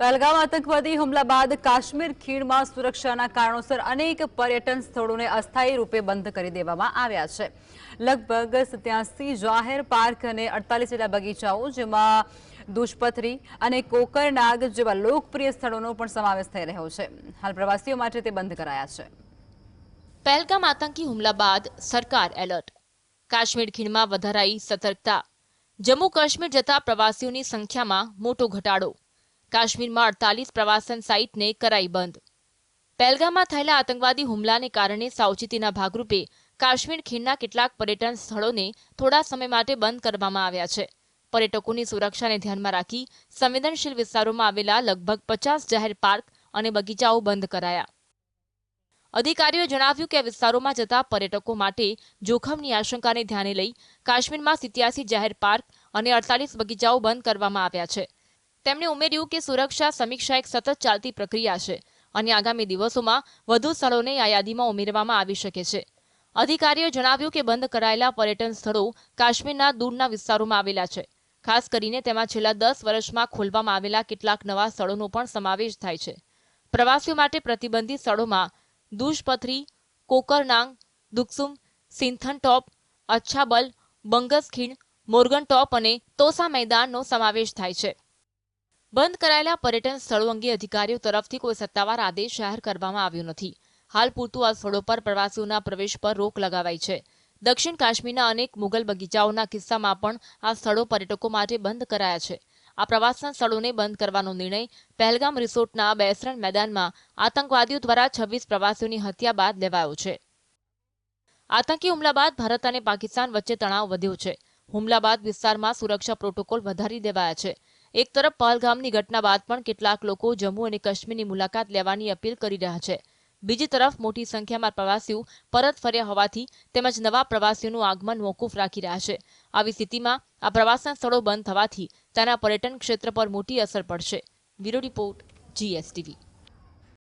પહેલગામ આતંકવાદી હુમલા બાદ કાશ્મીર ખીણમાં સુરક્ષાના કારણોસર અનેક પર્યટન સ્થળોને અસ્થાયી રૂપે બંધ કરી દેવામાં આવ્યા છે. લગભગ સત્યાસી જાહેર પાર્ક અને અડતાલીસ જેટલા બગીચાઓ, જેમાં દુષ્પથરી અને કોકરનાગ જેવા લોકપ્રિય સ્થળોનો પણ સમાવેશ થઈ રહ્યો છે. હાલ પ્રવાસીઓ માટે તે બંધ કરાયા છે. પહેલગામ આતંકી હુમલા બાદ સરકાર એલર્ટ. કાશ્મીર ખીણમાં વધારાઈ સતર્કતા. જમ્મુ કાશ્મીર જતા પ્રવાસીઓની સંખ્યામાં મોટો ઘટાડો. કાશ્મીરમાં અડતાલીસ પ્રવાસન સાઇટને કરાઈ બંધ. પહેલગામમાં થયેલા આતંકવાદી હુમલાને કારણે સાવચેતીના ભાગરૂપે કાશ્મીર ખીણના કેટલાક પર્યટન સ્થળોને થોડા સમય માટે બંધ કરવામાં આવ્યા છે. પર્યટકોની સુરક્ષાને ધ્યાનમાં રાખી સંવેદનશીલ વિસ્તારોમાં આવેલા લગભગ પચાસ જાહેર પાર્ક અને બગીચાઓ બંધ કરાયા. અધિકારીઓએ જણાવ્યું કે વિસ્તારોમાં જતા પર્યટકો માટે જોખમની આશંકાને ધ્યાને લઈ કાશ્મીરમાં સિત્યાસી જાહેર પાર્ક અને અડતાલીસ બગીચાઓ બંધ કરવામાં આવ્યા છે. તેમણે ઉમેર્યું કે સુરક્ષા સમીક્ષા એક સતત ચાલતી પ્રક્રિયા છે અને આગામી દિવસોમાં વધુ સ્થળોને આ યાદીમાં ઉમેરવામાં આવી શકે છે. અધિકારીઓએ જણાવ્યું કે બંધ કરાયેલા પર્યટન સ્થળો કાશ્મીરના દૂરના વિસ્તારોમાં આવેલા છે. ખાસ કરીને તેમાં છેલ્લા દસ વર્ષમાં ખોલવામાં આવેલા કેટલાક નવા સ્થળોનો પણ સમાવેશ થાય છે. પ્રવાસીઓ માટે પ્રતિબંધિત સ્થળોમાં દુષપથરી કોકરનાંગ, દુકસુમ, સિંથન ટોપ, અચ્છાબલ બંગસ ખીણ મોરગન ટોપ અને તોસા મેદાનનો સમાવેશ થાય છે. બંધ કરાયેલા પર્યટન સ્થળો અંગે અધિકારીઓ તરફથી કોઈ સત્તાવાર આદેશ જાહેર કરવામાં આવ્યો નથી. હાલ પૂરતું આ સ્થળો પર પ્રવાસીઓના પ્રવેશ પર રોક લગાવાઈ છે. દક્ષિણ કાશ્મીરના અનેક મુગલ બગીચાઓના કિસ્સામાં પણ આ સ્થળો પર્યટકો માટે બંધ કરાયા છે. આ પ્રવાસન સ્થળોને બંધ કરવાનો નિર્ણય પહેલગામ રિસોર્ટના બેસરણ મેદાનમાં આતંકવાદીઓ દ્વારા છવ્વીસ પ્રવાસીઓની હત્યા બાદ લેવાયો છે. આતંકી હુમલા બાદ ભારત અને પાકિસ્તાન વચ્ચે તણાવ વધ્યો છે. હુમલા બાદ વિસ્તારમાં સુરક્ષા પ્રોટોકોલ વધારી દેવાયા છે. એક તરફ પહલગામની ઘટના બાદ પણ કેટલાક લોકો જમ્મુ અને કાશ્મીરની મુલાકાત લેવાની અપીલ કરી રહ્યા છે. બીજી તરફ મોટી સંખ્યામાં પ્રવાસીઓ પરત ફર્યા હોવાથી તેમજ નવા પ્રવાસીઓનું આગમન મોકૂફ રાખી રહ્યા છે. આવી સ્થિતિમાં આ પ્રવાસન સ્થળો બંધ થવાથી તેના પર્યટન ક્ષેત્ર પર મોટી અસર પડશે. Bureau report, GSTV.